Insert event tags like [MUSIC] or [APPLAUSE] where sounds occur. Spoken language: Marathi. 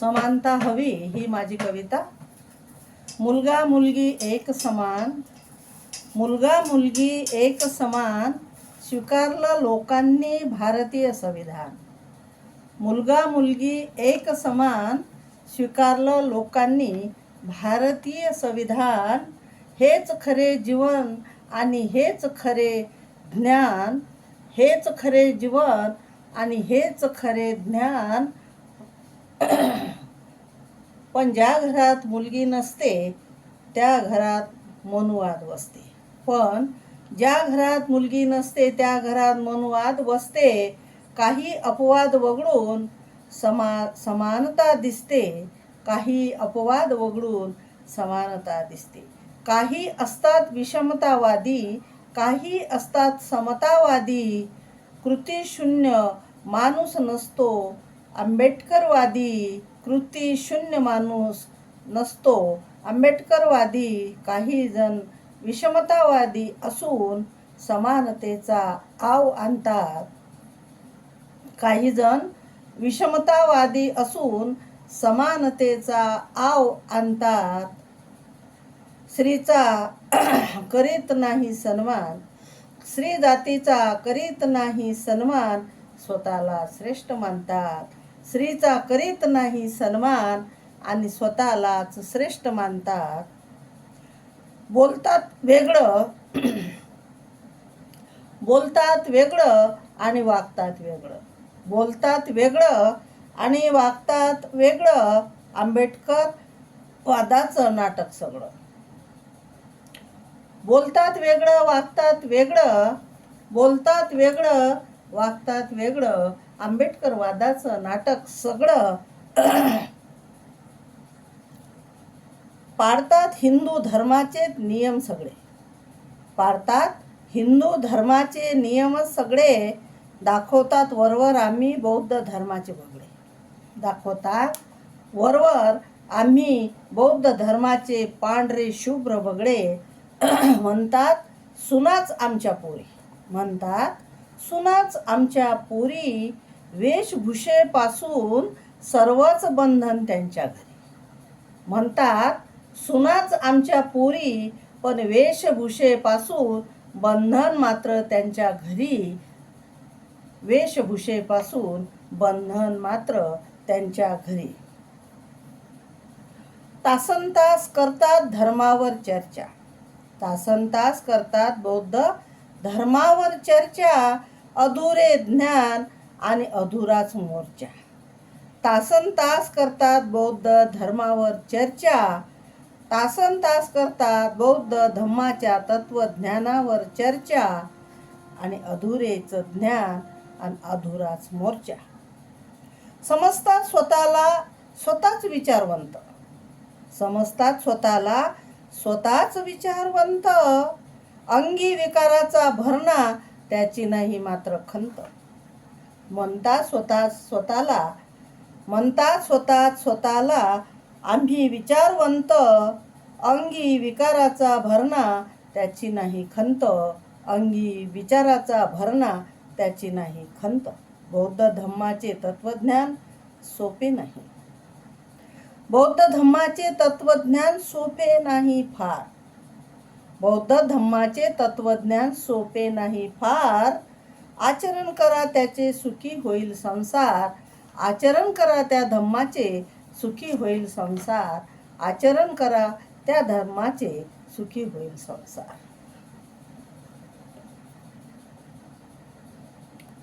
समानता हवी ही माझी कविता. मुलगा मुलगी एक समान मुलगा मुलगी एक समान स्वीकारलं लोकांनी भारतीय संविधान. मुलगा मुलगी एक समान स्वीकारलं लोकांनी भारतीय संविधान. हेच खरे जीवन आणि हेच खरे ज्ञान हेच खरे जीवन आणि हेच खरे ज्ञान. पण ज्या घरात मुलगी नसते त्या घरात मनुवाद बसते पण ज्या घरात मुलगी नसते त्या घरात मनुवाद बसते काही अपवाद वगळून समा समानता दिसते. काही अपवाद वगळून समानता दिसते. काही असतात विषमतावादी काही असतात समतावादी. कृतीशून्य माणूस नसतो आंबेडकरवादी कृती शून्य माणूस नसतो. आंबेडकरवादी काही जण विषमतावादी असून समानतेचा आव आणतात. काही जण विषमतावादी असून समानतेचा आव आणतात. स्त्रीचा [CLEARS THROAT] करीत नाही सन्मान. स्त्री जातीचा करीत नाही सन्मान स्वतःला श्रेष्ठ मानतात. स्त्रीचा करीत नाही सन्मान आणि स्वतःलाच श्रेष्ठ मानतात. बोलतात वेगळं बोलतात वेगळं आणि वागतात वेगळं. बोलतात वेगळं आणि वागतात वेगळं आंबेडकर वादाचं नाटक सगळं. बोलतात वेगळं वागतात वेगळं बोलतात वेगळं वागतात वेगळं. आंबेडकर वादाचं नाटक सगळं पाळतात हिंदू धर्माचे नियम सगळे. पाळतात हिंदू धर्माचे नियम सगळे. दाखवतात वरवर आम्ही बौद्ध धर्माचे बगळे दाखवतात वरवर आम्ही बौद्ध धर्माचे पांढरे शुभ्र बगडे म्हणतात सुनाच आमच्या पोरी. म्हणतात सुनाच आमच्या पुरी वेशभूषेपासून सर्वच बंधन त्यांच्या घरी. म्हणतात सुनाच आमच्या पोरी पण वेशभूषेपासून बंधन मात्र त्यांच्या घरी. वेशभूषेपासून बंधन मात्र त्यांच्या घरी. तासन तास करतात धर्मावर चर्चा. तासन तास करतात बौद्ध धर्मावर चर्चा अधुरे ज्ञान आणि अधुराच मोर्चा. तासन तास करतात बौद्ध धर्मावर चर्चा. तासन तास करतात बौद्ध धम्माच्या तत्वज्ञानावर चर्चा. आणि अधुरेचं ज्ञान आणि अधुराच मोर्चा. समजतात स्वतःला स्वतःच विचारवंत. समजतात स्वतःला स्वतःच विचारवंत. अंगी विकाराचा भरणा त्याची नाही मात्र खंत. म्हणता स्वतः स्वतःला म्हणता स्वतः स्वतःला आम्ही विचारवंत अंगी विकाराचा भरणा त्याची नाही खंत. अंगी विचाराचा भरणा त्याची नाही खंत. बौद्ध धम्माचे तत्वज्ञान सोपे नाही. बौद्ध धम्माचे तत्वज्ञान सोपे नाही फार. बौद्ध धम्माचे तत्वज्ञान सोपे नाही. फार आचरण करा त्याचे सुखी होईल संसार. आचरण करा त्या धम्माचे सुखी होईल संसार. आचरण करा त्या धर्माचे सुखी होईल संसार.